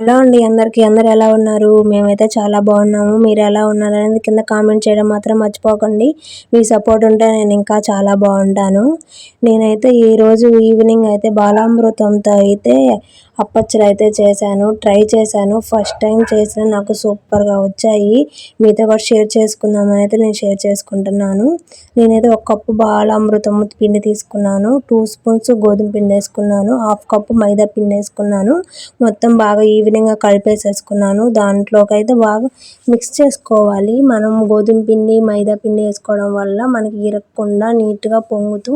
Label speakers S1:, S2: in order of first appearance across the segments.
S1: Hello అండి అందరికీ అందరు ఎలా ఉన్నారు? మేమైతే చాలా బాగున్నాము. మీరు ఎలా ఉన్నారు అనేది కింద కామెంట్ చేయడం మాత్రం మర్చిపోకండి. మీ సపోర్ట్ ఉంటే నేను ఇంకా చాలా బాగుంటాను. నేనైతే ఈరోజు ఈవినింగ్ అయితే బాలామృతంతో అయితే అప్పచ్చలు అయితే చేశాను ట్రై చేశాను. ఫస్ట్ టైం చేసిన నాకు సూపర్గా వచ్చాయి. మీతో కూడా షేర్ చేసుకుందామని అయితే నేను షేర్ చేసుకుంటున్నాను. నేనైతే ఒక కప్పు బాలామృతం పిండి తీసుకున్నాను. టూ స్పూన్స్ గోధుమ పిండి వేసుకున్నాను. హాఫ్ కప్పు మైదా పిండి వేసుకున్నాను. మొత్తం బాగా ఈవినింగ్గా కలిపేసేసుకున్నాను. దాంట్లోకి అయితే బాగా మిక్స్ చేసుకోవాలి. మనం గోధుమ పిండి మైదా పిండి వేసుకోవడం వల్ల మనకి ఇరగకుండా నీట్గా పొంగుతూ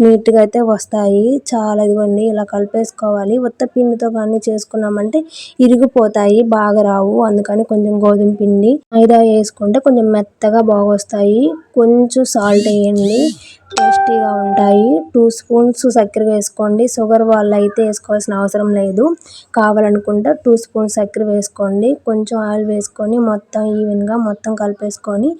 S1: నీట్గా అయితే వస్తాయి. చాలా ఇదిగోండి ఇలా కలిపేసుకోవాలి. ఉత్త పిండితో కానీ చేసుకున్నామంటే ఇరిగిపోతాయి బాగా రావు. అందుకని కొంచెం గోధుమ పిండి మైదా వేసుకుంటే కొంచెం మెత్తగా బాగా వస్తాయి కొంచెం సాల్ట్ వేయండి. టేస్టీగా ఉంటాయి. టూ స్పూన్స్ చక్కెర వేసుకోండి. షుగర్ వాళ్ళు అయితే వేసుకోవాల్సిన అవసరం లేదు. కావాలనుకుంటే టూ స్పూన్స్ చక్కెర వేసుకోండి. కొంచెం ఆయిల్ వేసుకొని మొత్తం ఈవెన్గా మొత్తం కలిపేసుకొని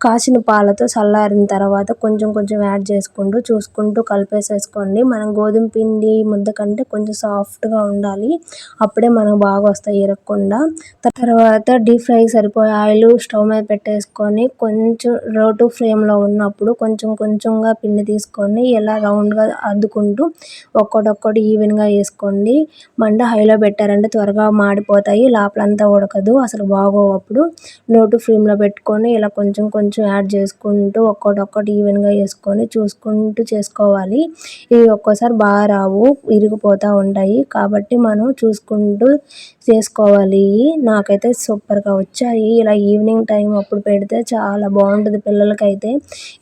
S1: కాసిన పాలతో చల్లారిన తర్వాత కొంచెం కొంచెం యాడ్ చేసుకుంటూ చూసుకుంటూ కలిపేసేసుకోండి. మనం గోధుమ పిండి ముద్ద కంటే కొంచెం సాఫ్ట్గా ఉండాలి. అప్పుడే మనకు బాగా వస్తాయి ఇరగకుండా తర్వాత డీప్ ఫ్రై సరిపోయే ఆయిల్ స్టవ్ మీద పెట్టేసుకొని కొంచెం రోటు ఫ్లేమ్లో ఉన్నప్పుడు కొంచెం కొంచెంగా పిండి తీసుకొని ఇలా రౌండ్గా అద్దుకుంటూ ఒక్కొక్కటి ఈవెన్గా వేసుకోండి. మంట హైలో పెట్టారంటే త్వరగా మాడిపోతాయి లోపలంతా ఉడకదు అసలు బాగోవు అప్పుడు. నోటు ఫ్లేమ్లో పెట్టుకొని ఇలా కొంచెం కొంచెం యాడ్ చేసుకుంటూ ఒక్కొక్కటి ఈవెన్గా వేసుకొని చూసుకుంటూ చేసుకోవాలి. ఇవి ఒక్కోసారి బాగా రావు విరిగిపోతూ ఉంటాయి. కాబట్టి మనం చూసుకుంటూ చేసుకోవాలి. నాకైతే సూపర్గా వచ్చాయి. ఇలా ఈవినింగ్ టైం అప్పుడు పెడితే చాలా బాగుంటుంది పిల్లలకైతే.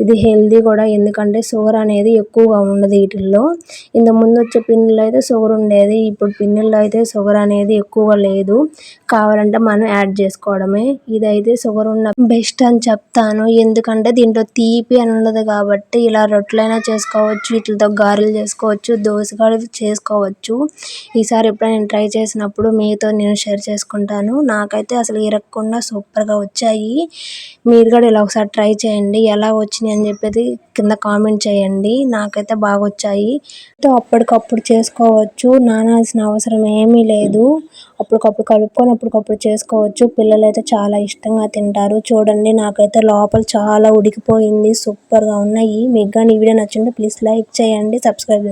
S1: ఇది హెల్దీ కూడా ఎందుకంటే షుగర్ అనేది ఎక్కువగా ఉండదు వీటిల్లో. ఇంత ముందు వచ్చే పిన్నుల్లో అయితే షుగర్ ఉండేది. ఇప్పుడు పిన్నుల్లో అయితే షుగర్ అనేది ఎక్కువగా లేదు. కావాలంటే మనం యాడ్ చేసుకోవడమే. ఇదైతే షుగర్ ఉన్న బెస్ట్ అని చెప్తాను. ఎందుకంటే దీంట్లో తీపి అని ఉండదు కాబట్టి ఇలా రొట్టెలైనా చేసుకోవచ్చు వీటితో గారెలు చేసుకోవచ్చు దోశ చేసుకోవచ్చు. ఈసారి ఎప్పుడైనా నేను ట్రై చేసినప్పుడు మీతో నేను షేర్ చేసుకుంటాను. నాకైతే అసలు ఇరగకుండా సూపర్గా వచ్చాయి. మీరు కూడా ఇలా ఒకసారి ట్రై చేయండి. ఎలా వచ్చినాయి అని చెప్పేది కింద కామెంట్ చేయండి. నాకైతే బాగా వచ్చాయి. అప్పటికప్పుడు చేసుకోవచ్చు. నానాల్సిన అవసరం ఏమీ లేదు. అప్పటికప్పుడు కలుపుకొని అప్పటికప్పుడు చేసుకోవచ్చు. పిల్లలు అయితే చాలా ఇష్టంగా తింటారు. చూడండి నాకైతే లోపల చాలా ఉడికిపోయింది. సూపర్గా ఉన్నాయి. మీకు కానీ ఈ వీడియో నచ్చింటే ప్లీజ్ లైక్ చేయండి సబ్స్క్రైబ్